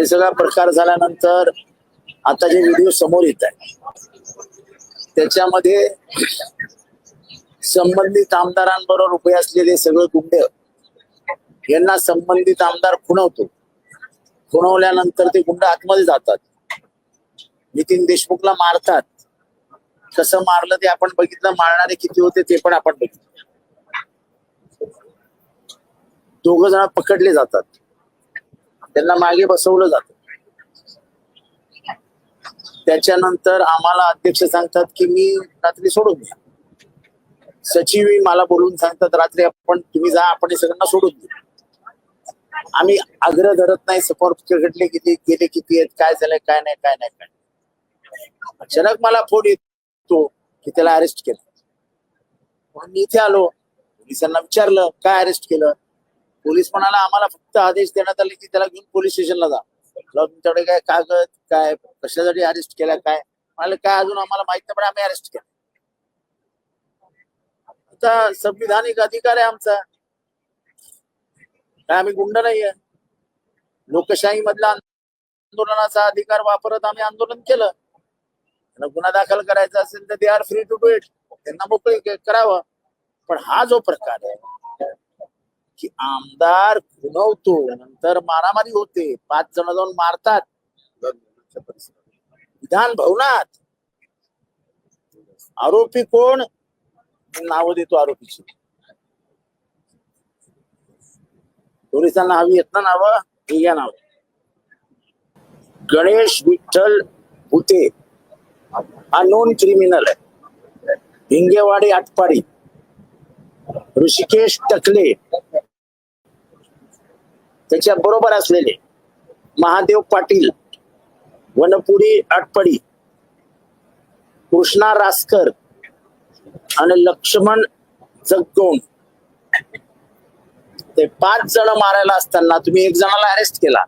हे सगळा प्रकार झाल्यानंतर आता जे व्हिडिओ समोर येत आहे त्याच्यामध्ये संबंधित आमदारांबरोबर उभे असलेले सगळे गुंड यांना संबंधित आमदार खुणवतो. खुणवल्यानंतर ते गुंड आतमध्ये जातात. नितीन देशमुखला मारतात. कसं मारलं ते आपण बघितलं मारणारे किती होते ते पण आपण बघितलं. दोघ जण पकडले जातात. त्यांना मागे बसवलं जात. त्याच्यानंतर आम्हाला अध्यक्ष सांगतात की मी रात्री सोडून द्या. सचिवही मला बोलून सांगतात रात्री आपण तुम्ही जा आपण हे सगळ्यांना सोडून देऊ आम्ही आग्रह धरत नाही समोर क्रिकेटले किती गेले किती आहेत काय झालंय काय नाही काय नाही काय अचानक मला फोन येतो की त्याला अरेस्ट केलं. म्हणून मी इथे आलो पोलिसांना विचारलं काय अरेस्ट केलं? पोलीस म्हणाला आम्हाला फक्त आदेश देण्यात आले की त्याला घेऊन पोलीस स्टेशनला जा. तुमच्याकडे काय कागद काय कशासाठी अरेस्ट केला काय? म्हणाले काय अजून आम्हाला माहीत नाही पण आम्ही अरेस्ट केलं. आता संविधानिक अधिकार आहे आमचा. काय आम्ही गुंड नाहीये. लोकशाही मधला आंदोलनाचा अधिकार वापरत आम्ही आंदोलन केलं. त्यांना गुन्हा दाखल करायचा असेल तर they are free to do it त्यांना मोकळी करावं. पण हा जो प्रकार आहे की आमदार खुणवतो. नंतर मारामारी होते. पाच जण जाऊन मारतात. विधान भवनात. आरोपी कोण? नाव देतो आरोपीची. पोलिसांना हवी येत ना नावं? हे घ्या नाव. गणेश विठ्ठल भुते. हा नोन क्रिमिनल आहे. हिंगेवाडी आटपाडी. ऋषिकेश टकले. त्याच्या बरोबर असलेले महादेव पाटील वनपुरी आटपडी कृष्णा रासकर आणि लक्ष्मण जगगोंड ते पाच जण मारायला असताना तुम्ही एक जणाला अरेस्ट केला.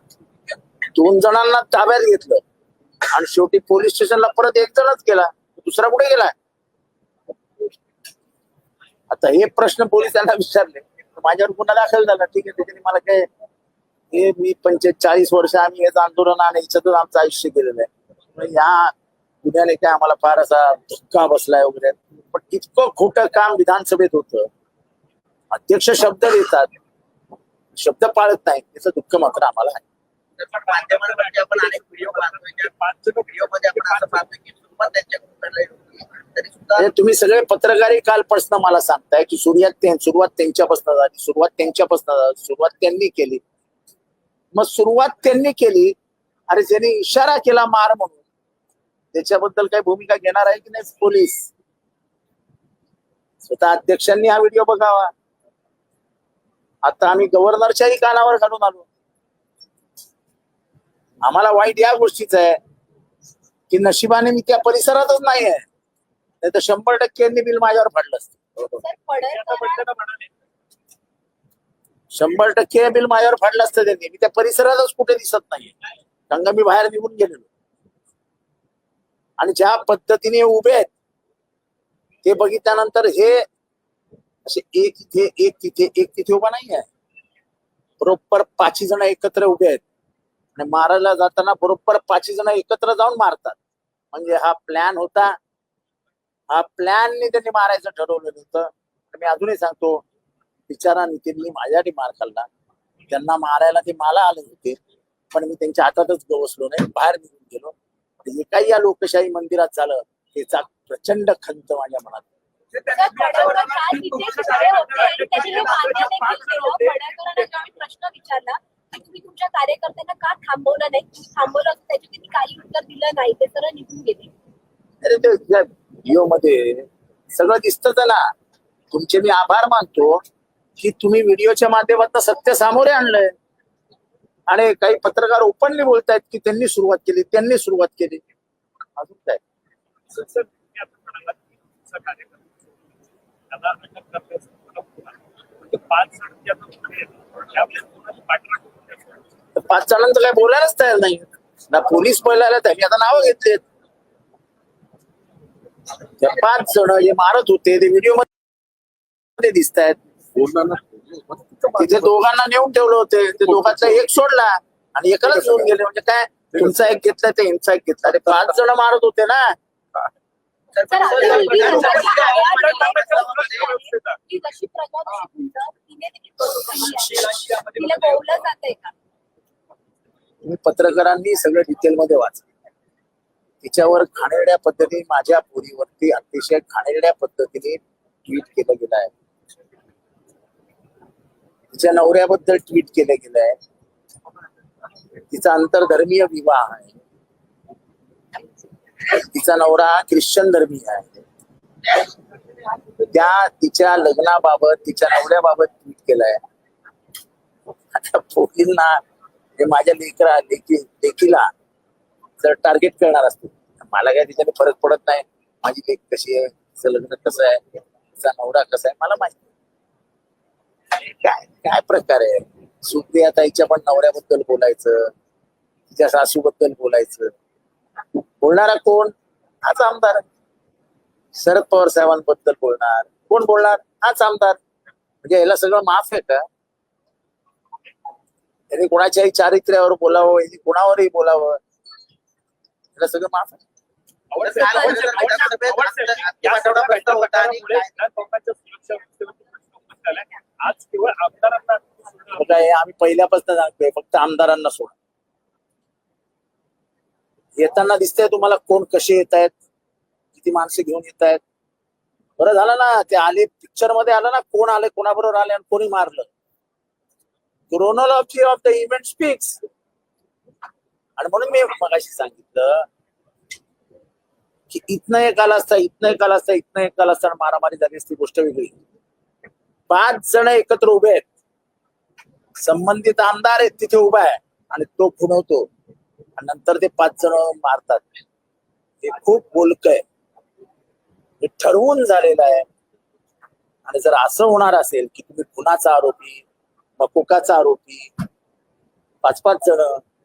दोन जणांना ताब्यात घेतलं. आणि शेवटी पोलीस स्टेशनला परत एक जणच गेला. दुसरा कुठे गेला? आता हे प्रश्न पोलिसांना विचारले. माझ्यावर गुन्हा दाखल झाला. ठीक आहे त्याच्याने मला काय हे मी पंचेचाळीस वर्ष आम्ही हेच आंदोलन आणि याच्यातच आमचं आयुष्य केलेलं आहे. या गुन्ह्याने काय आम्हाला फार असा धक्का बसलाय वगैरे. पण इतकं खोटं काम विधानसभेत होतं. अध्यक्ष शब्द देतात. शब्द पाळत नाही. त्याचं दुःख मात्र आम्हाला आहे. आपण अनेक व्हिडिओ व्हिडिओमध्ये आपण म्हणजे तुम्ही सगळे पत्रकारही कालपासून मला सांगताय की सुरुवात सुरुवात त्यांच्यापासून झाली. सुरुवात त्यांच्यापासून झाली. सुरुवात त्यांनी केली. मग सुरुवात त्यांनी केली. अरे ज्यांनी इशारा केला मार म्हणून त्याच्याबद्दल काही भूमिका घेणार आहे की नाही पोलीस? स्वतः अध्यक्षांनी हा व्हिडिओ बघावा. आता आम्ही गव्हर्नरच्याही कानावर घालून आलो. आम्हाला वाईट या गोष्टीच आहे की नशिबाने मी त्या परिसरातच नाही आहे नाही तर शंभर टक्के यांनी बिल माझ्यावर फाडलं असतं. शंभर टक्के बिल माझ्यावर फाडलं असतं त्यांनी. मी त्या परिसरातच कुठे दिसत नाहीये. कारण मी बाहेर निघून गेलेलो. आणि ज्या पद्धतीने उभे आहेत ते बघितल्यानंतर हे असे एक इथे एक तिथे एक तिथे उभा नाही आहे बरोबर पाचही जण एकत्र उभे आहेत. आणि मारायला जाताना बरोबर पाचही जण एकत्र जाऊन मारतात. म्हणजे हा प्लॅन होता. हा प्लॅनने त्यांनी मारायचं ठरवलेलं होतं. मी अजूनही सांगतो बिचारा नितीननी माझ्यासाठी मार खाल्ला. त्यांना मारायला ते मला आले होते पण मी त्यांच्या हातातच गवसलो नाही बाहेर निघून गेलो. जे काही या लोकशाही मंदिरात झालं त्याचा प्रचंड खंत माझ्या मनात. हे प्रश्न विचारला की तुम्ही तुमच्या कार्यकर्त्यांना का थांबवलं नाही? तुम्ही थांबवलं त्याचे त्यांनी काही उत्तर दिलं नाही ते सरळ निघून गेले. अरे ते व्हिडिओमध्ये सगळं दिसतच ना तुमचे मी आभार मानतो. की तुम्ही व्हिडिओच्या माध्यमातून सत्य सामोरे आणलंय. आणि काही पत्रकार ओपनली बोलतायत की त्यांनी सुरुवात केली त्यांनी सुरुवात केली. अजून काय? तर पाच जणांचं काय बोलायलाच तयार नाही. ना पोलीस बोलायला त्यांनी आता नावं घेतलेत. पाच जण जे मारत होते ते व्हिडिओमध्ये दिसत आहेत तिथे दोघांना नेऊन ठेवलं होते. ते दोघांचा एक सोडला आणि एकालाच घेऊन गेले. म्हणजे काय? तुमचा एक घेतला ते यांचा एक घेतला. अरे पाच जण मारत होते ना. तुम्ही पत्रकारांनी सगळं डिटेलमध्ये वाच तिच्यावर घाणेरड्या पद्धतीने माझ्या पोरीवरती अतिशय घाणेरड्या पद्धतीने ट्विट केलं गेलं आहे. तिच्या नवऱ्याबद्दल ट्विट केलं गेलं आहे तिचा आंतरधर्मीय विवाह आहे. तिचा नवरा ख्रिश्चन धर्मीय आहे. त्या तिच्या लग्नाबाबत तिच्या नवऱ्याबाबत ट्विट केलंय. आता पोरींना माझ्या लेकरा लेकी लेकीला जर टार्गेट करणार असतो मला काय त्याच्याने फरक पडत नाही. माझी लेक कशी आहे? तिचं लग्न कसं आहे? तिचा नवरा कसा आहे? मला माहिती काय काय प्रकार आहे? सुप्रिया ताईच्या पण नवऱ्याबद्दल बोलायचं तिच्या सासूबद्दल बोलायचं. बोलणारा कोण? हाच आमदार. शरद पवार साहेबांबद्दल बोलणार. कोण बोलणार? हाच आमदार. म्हणजे याला सगळं माफ आहे का? याने कोणाच्याही चारित्र्यावर बोलावं यांनी कोणावरही बोलावं. याला सगळं माफ आहे. होता आज केवळ आमदारांना आम्ही पहिल्यापासून सांगतोय फक्त आमदारांना सोड येताना दिसतंय तुम्हाला कोण कसे येत आहेत किती माणसं घेऊन येत आहेत. बरं झालं ना ते आले पिक्चरमध्ये आलं ना कोण आले कोणाबरोबर आले आणि कोणी मारलं. Chronology of the event speaks आणि म्हणून मी मगाशी सांगितलं की इथनं एक आला असता इथनं एक आला असता इथनं एक आला असता मारामारी झाली असती गोष्ट वेगळी. पाच जण एकत्र उभे आहेत. संबंधित आमदार आहेत तिथे उभा आहे आणि तो खुणवतो आणि नंतर ते पाच जण मारतात. हे खूप बोलक आहे. हे ठरवून झालेलं आहे. आणि जर असं होणार असेल की तुम्ही खुनाचा आरोपी मकोकाचा आरोपी पाच पाच जण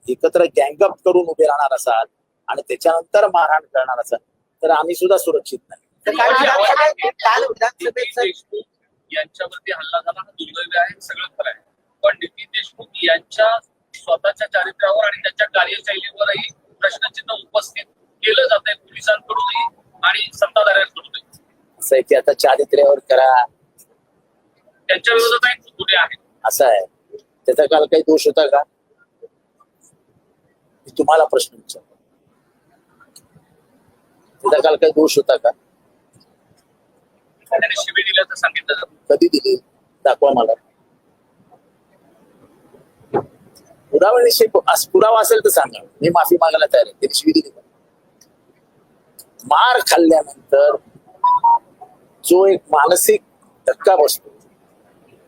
एकत्र गँगअप करून उभे राहणार असाल आणि त्याच्यानंतर मारहाण करणार असाल तर आम्ही सुद्धा सुरक्षित नाही. यांच्यावरती हल्ला झाला हा दुर्दैव आहे सगळं खरं आहे. पण नितीन देशमुख यांच्या स्वतःच्या चारित्र्यावर आणि त्यांच्या कार्यशैलीवरही प्रश्नचिन्ह उपस्थित केलं जात आहे पोलिसांकडूनही आणि सत्ताधाऱ्यांकडूनही. की आता चारित्र्यावर करा. त्यांच्या विरोधातही गुन्हे आहेत असं आहे. त्याचा काल काही दोष होता का? मी तुम्हाला प्रश्न विचार त्याचा काल काही दोष होता का? शिबिर दिल्याचं सांगितलं जातं. कधी दिली? दाखवा मला. पुराव्याविषयी पुरावा असेल तर सांगा. मी माफी मागायला तयार आहे. त्यांनी शिवी दिली. मार खाल्ल्यानंतर जो एक मानसिक धक्का बसतो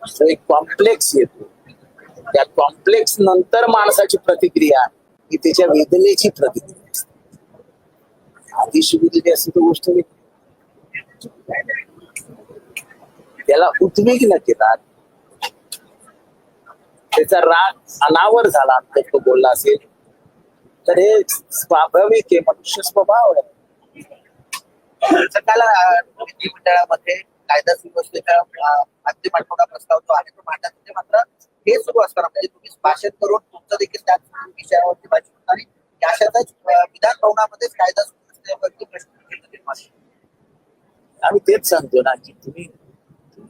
जो एक कॉम्प्लेक्स येतो त्या कॉम्प्लेक्स नंतर माणसाची प्रतिक्रिया ही त्याच्या वेदनेची प्रतिक्रिया असते. आधी शिवी दिली असती तर गोष्ट त्याला उद्विग्न केला त्याचा राग अनावर झाला. तो बोलला असेल तर हे स्वाभाविक आहे मनुष्य स्वभाव आहे. सकाळ विधिमंडळामध्ये कायदा सुव्यवस्थेचा अंतिम आठवडा प्रस्ताव जो आहे तो मात्र हे सुरू असताना म्हणजे तुम्ही भाषण करून तुमचं देखील त्याच विषयावरती भाषण होतं आणि अशातच विधान भवनामध्येच कायदा सुव्यवस्थेवरती प्रश्न. आम्ही तेच सांगतो ना की तुम्ही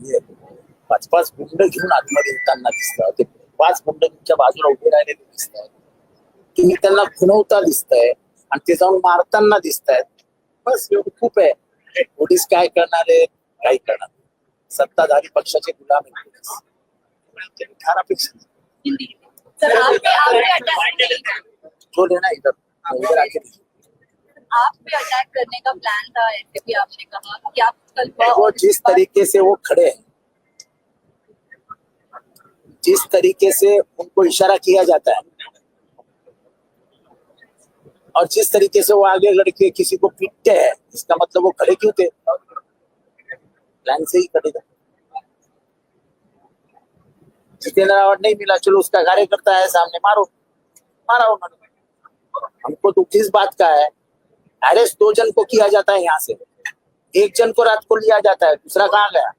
तुम्ही पाच पाच गुंड घेऊन आतमध्ये येताना दिसतात ते पाच गुंड तुमच्या बाजूला उभे राहिलेले दिसत आहेत तुम्ही त्यांना खुणवता दिसताय आणि ते जाऊन मारताना दिसत आहेत बस एवढं खूप आहे. पोलीस काय करणार आहे? काही करणार. सत्ताधारी पक्षाचे गुलाम आहेत ठार अपेक्षा जो लेना इधर. आप पे अटैक करने का प्लान था ऐसे भी आपने कहा कि आप कल वो जिस तरीके से वो खड़े हैं जिस तरीके से उनको इशारा किया जाता है और जिस तरीके से वो आगे लड़के किसी को पीटते हैं इसका मतलब वो खड़े क्यों थे? प्लान से ही खड़े थे। जितेंद्र अवार्ड नहीं मिला चलो उसका कार्यकर्ता है सामने मारो। मारा उन्होंने। हमको दुख इस बात का है? अरेस्ट दो जन को किया जाता है यहाँ से। एक जन को रात को लिया जाता है दूसरा कहाँ गया?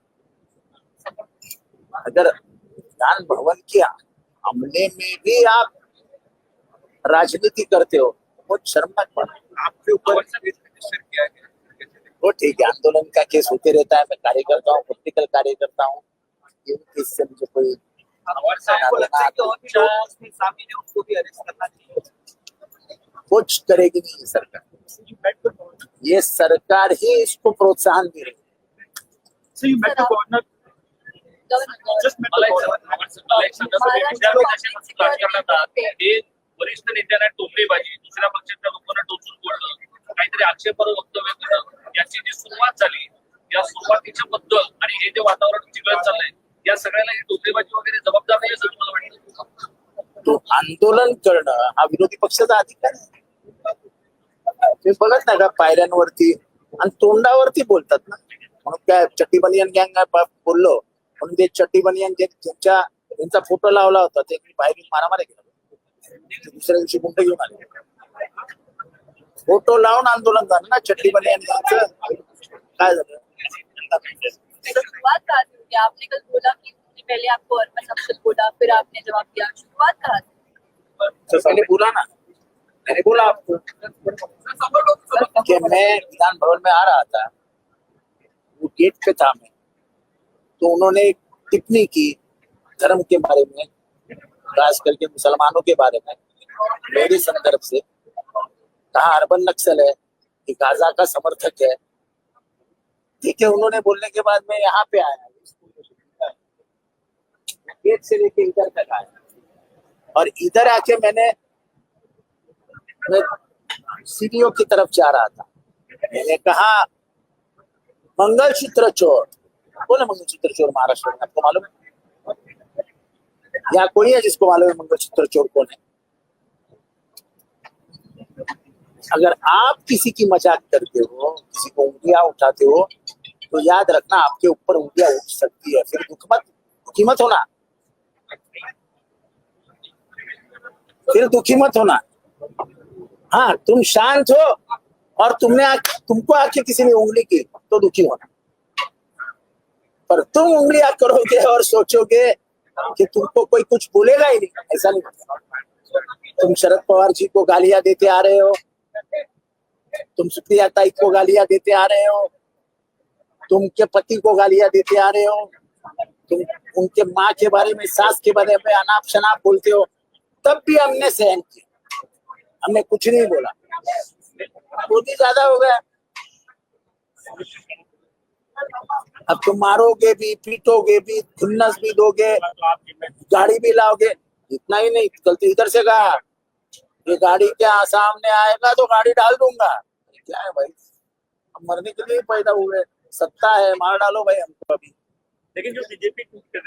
अगर विधान भवन के हमले में भी आप राजनीति करते हो बहुत शर्मनाक बात है। आपके ऊपर वो ठीक है आंदोलन का केस होते रहता है मैं कार्य करता हूँ पोलिटिकल कार्य करता हूँ मुझे कोई कुछ करेगी नहीं ये सरकार ये सरकार ही इसको प्रोत्साहन दे रही है? हे वरिष्ठ नेत्यांना टोमणेबाजी दुसऱ्या पक्षाच्या लोकांना टोचून बोलणं काहीतरी आक्षेपार्ह वक्तव्य करणं याची जी सुरुवात झाली या सुरुवातीच्या बद्दल आणि हे जे वातावरण चिघळत चाललंय या सगळ्याला ही टोमणेबाजी वगैरे जबाबदार नाही असं मला वाटतं तो आंदोलन करणं हा विरोधी पक्षाचा अधिकार आहे ते बघत नाही का पायऱ्यांवरती? आणि तोंडावरती बोलतात ना. म्हणून काय चट्टी बनियन गँग बोललो. म्हणून ते चट्टी बनियन जे ज्यांच्या त्यांचा फोटो लावला होता ते बाहेर मारामारी केला. दुसऱ्या दिवशी गुंड घेऊन आले. फोटो लावून आंदोलन झालं ना चट्टी बनियन काय झालं? आपने कल बोला कि पहले आपको अर्पण अफसल बोला फिर आपने जवाब दिया. शुरुआत कहाँ बोला ना. मैंने बोला आपको कि मैं विधान भवन में आ रहा था। वो गेट पे था मैं। तो उन्होंने एक टिप्पणी की धर्म के बारे में खास करके मुसलमानों के बारे में, मेरे संदर्भ से। कहा, अर्बन नक्सल है कि गाजा का समर्थक है। ठीक है, उन्होंने बोलने के बाद मैं यहाँ पे आया। गेट से लेके इधर तक आया। और इधर आके मैंने मैं सीढ़ियों की तरफ़ जा रहा था। मैंने कहा मंगलसूत्र चोर। कौन है मंगलसूत्र चोर महाराष्ट्र में आपको मालूम यहाँ कोई है जिसको मालूम है मंगलसूत्र चोर कौन है? अगर आप किसी की मज़ाक करते हो, किसी को उंगलियाँ उठाते हो तो याद रखना, आपके ऊपर उंगलियाँ उठ सकती है। फिर दुख मत, दुखी मत होना। फिर दुखी मत होना। हाँ तुम शांत हो और तुमने आ, तुमको आके किसी ने उंगली की तो दुखी होना। पर तुम उंगलियाँ करोगे और सोचोगे कि तुमको कोई कुछ बोलेगा ही नहीं ऐसा नहीं तुम शरद पवार जी को गालियाँ देते आ रहे हो। तुम सुप्रिया ताई को गालियाँ देते आ रहे हो। तुम के पति को गालियाँ देते आ रहे हो। तुम उनके माँ के बारे में सास के बारे में अनाप शनाप बोलते हो। तब भी हमने सहन किया। हमने कुछ नहीं बोला। मोदी ज़्यादा हो गया। अब तुम मारोगे भी, पीटोगे भी, खुन्नस भी दोगे, गाड़ी भी लाओगे, इतना ही नहीं कल तो इधर से कहा। ये गाड़ी क्या सामने आएगा तो गाड़ी डाल दूँगा। क्या है भाई? हम मरने के लिए पैदा हुए। सत्ता है, मार डालो भाई हमको अभी। लेकिन जो बीजेपी टूट कर